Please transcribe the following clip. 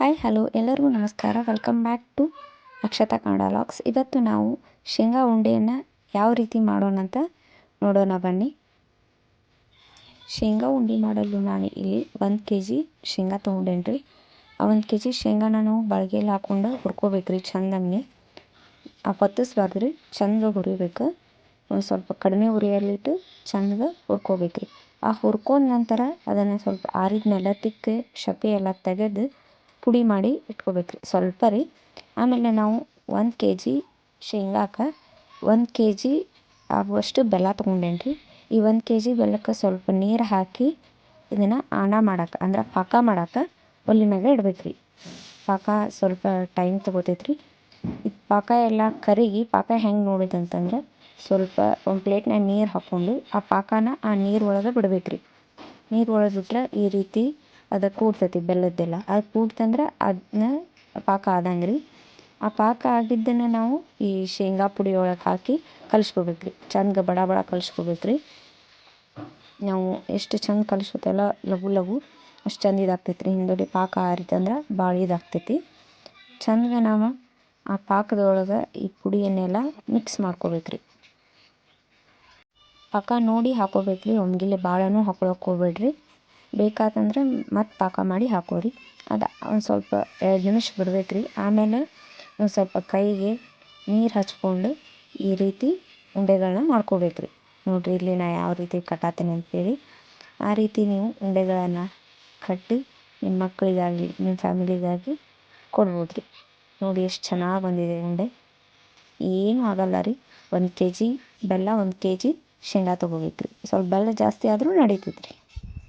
Hi hello ಎಲ್ಲರಿಗೂ ನಮಸ್ಕಾರ. Welcome back to Akshata Kannada logs ಇವತ್ತು ನಾವು ಶೇಂಗಾ ಉಂಡೆಯನ್ನು ಯಾವ ರೀತಿ ಮಾಡೋಣ ಅಂತ ನೋಡೋಣ ಬನ್ನಿ. ಶೇಂಗಾ ಉಂಡೆ ಮಾಡಲು ನಾನು ಇಲ್ಲಿ ಒಂದು ಕೆ ಜಿ ಶೇಂಗಾ ತೊಗೊಂಡೇನಿ ರೀ. ಆ ಒಂದು ಕೆ ಜಿ ಶೇಂಗಾನ ನಾವು ಬಾಳ್ಗೆಯಲ್ಲಿ ಹಾಕ್ಕೊಂಡು ಹುರ್ಕೋಬೇಕು ರೀ ಚಂದಂಗೆ. ಆ ಹೊತ್ತಿಸ್ಬಾರ್ದು ರೀ, ಚಂದ ಹುರಿಬೇಕು. ಒಂದು ಸ್ವಲ್ಪ ಕಡಿಮೆ ಉರಿಯಲ್ಲಿಟ್ಟು ಚಂದ ಹುರ್ಕೋಬೇಕು ರೀ. ಆ ಹುರ್ಕೊಂಡ ನಂತರ ಅದನ್ನು ಸ್ವಲ್ಪ ಆರಿದ ಮೇಲೆ ತಿಕ್ಕಿ, ಶಪೆ ಎಲ್ಲ ತೆಗೆದು ಪುಡಿ ಮಾಡಿ ಇಟ್ಕೋಬೇಕು ರೀ. ಸ್ವಲ್ಪ ರೀ. ಆಮೇಲೆ ನಾವು ಒಂದು ಕೆ ಜಿ ಶೇಂಗಾಕ್ಕೆ ಒಂದು ಕೆ ಜಿ ಆಗುವಷ್ಟು ಬೆಲ್ಲ ತೊಗೊಂಡೇನಿ ರೀ ಈ ಒಂದು ಕೆ ಜಿ ಬೆಲ್ಲಕ್ಕೆ ಸ್ವಲ್ಪ ನೀರು ಹಾಕಿ ಇದನ್ನು ಆಣ ಮಾಡಕ್ಕೆ ಅಂದ್ರೆ ಪಾಕ ಮಾಡಕ್ಕೆ ಒಲೆ ಮ್ಯಾಗ ಇಡ್ಬೇಕು ರೀ. ಪಾಕ ಸ್ವಲ್ಪ ಟೈಮ್ ತೊಗೋತೈತೆ ರೀ. ಈ ಪಾಕ ಎಲ್ಲ ಕರಗಿ, ಪಾಕ ಹೆಂಗೆ ನೋಡಿದಂತಂದ್ರೆ ಸ್ವಲ್ಪ ಒಂದು ಪ್ಲೇಟ್ನಾಗ ನೀರು ಹಾಕ್ಕೊಂಡು ಆ ಪಾಕನ ಆ ನೀರು ಒಳಗೆ ಬಿಡ್ಬೇಕು ರೀ. ನೀರು ಒಳಗೆ ಬಿಟ್ರೆ ಈ ರೀತಿ ಅದು ಕೂಡ್ತೈತಿ ಬೆಲ್ಲದ್ದೆಲ್ಲ. ಅದು ಕೂಡ್ತಂದ್ರೆ ಅದನ್ನ ಪಾಕ ಆದಂಗೆ ರೀ ಆ ಪಾಕ ಆಗಿದ್ದನ್ನು ನಾವು ಈ ಶೇಂಗಾ ಪುಡಿ ಒಳಗೆ ಹಾಕಿ ಕಲಿಸ್ಕೋಬೇಕು ರೀ ಚಂದ ಬಡ ಬಡ ಕಲಿಸ್ಕೋಬೇಕು ರೀ ನಾವು ಎಷ್ಟು ಚಂದ ಕಲಸ್ಕೊತೇವಲ್ಲ ಲಘು ಲಘು ಅಷ್ಟು ಚಂದ ಇದಾಗ್ತೈತೆ ರೀ ಹಿಂದುಗಡೆ ಪಾಕ ಆರಿತಂದ್ರೆ ಭಾಳ ಇದಾಗ್ತೈತಿ. ಚಂದ ನಾವು ಆ ಪಾಕದೊಳಗೆ ಈ ಪುಡಿಯನ್ನೆಲ್ಲ ಮಿಕ್ಸ್ ಮಾಡ್ಕೊಬೇಕು ರೀ ಪಾಕ ನೋಡಿ ಹಾಕೋಬೇಕು ರೀ ಒಮ್ಗಿಲೆ ಭಾಳನೂ ಹಾಕೊಳಕ್ಕೆ ಹೋಗ್ಬೇಡ್ರಿ. ಬೇಕಾತಂದ್ರೆ ಮತ್ತೆ ಪಾಕ ಮಾಡಿ ಹಾಕೋರಿ. ಅದು ಒಂದು ಸ್ವಲ್ಪ ಎರಡು ನಿಮಿಷ ಬಿಡ್ಬೇಕು ರೀ ಆಮೇಲೆ ಒಂದು ಸ್ವಲ್ಪ ಕೈಗೆ ನೀರು ಹಚ್ಕೊಂಡು ಈ ರೀತಿ ಉಂಡೆಗಳನ್ನ ಮಾಡ್ಕೋಬೇಕು ರೀ ನೋಡಿರಿ ಇಲ್ಲಿ ನಾ ಯಾವ ರೀತಿ ಕಟ್ಟಾತೀನಿ ಅಂತೇಳಿ. ಆ ರೀತಿ ನೀವು ಉಂಡೆಗಳನ್ನು ಕಟ್ಟಿ ನಿಮ್ಮ ಮಕ್ಕಳಿಗಾಗಿ ನಿಮ್ಮ ಫ್ಯಾಮಿಲಿಗಾಗಿ ಕೊಡ್ಬೋದು ರೀ ನೋಡಿ ಎಷ್ಟು ಚೆನ್ನಾಗಿ ಬಂದಿದೆ ಉಂಡೆ. ಏನೂ ಆಗಲ್ಲ ರೀ. ಒಂದು ಕೆ ಜಿ ಬೆಲ್ಲ, ಒಂದು ಕೆ ಜಿ ಶೇಂಗಾ ತೊಗೋಬೇಕು ರೀ ಸ್ವಲ್ಪ ಬೆಲ್ಲ ಜಾಸ್ತಿ ಆದರೂ ನಡೀತೈತೆ ರೀ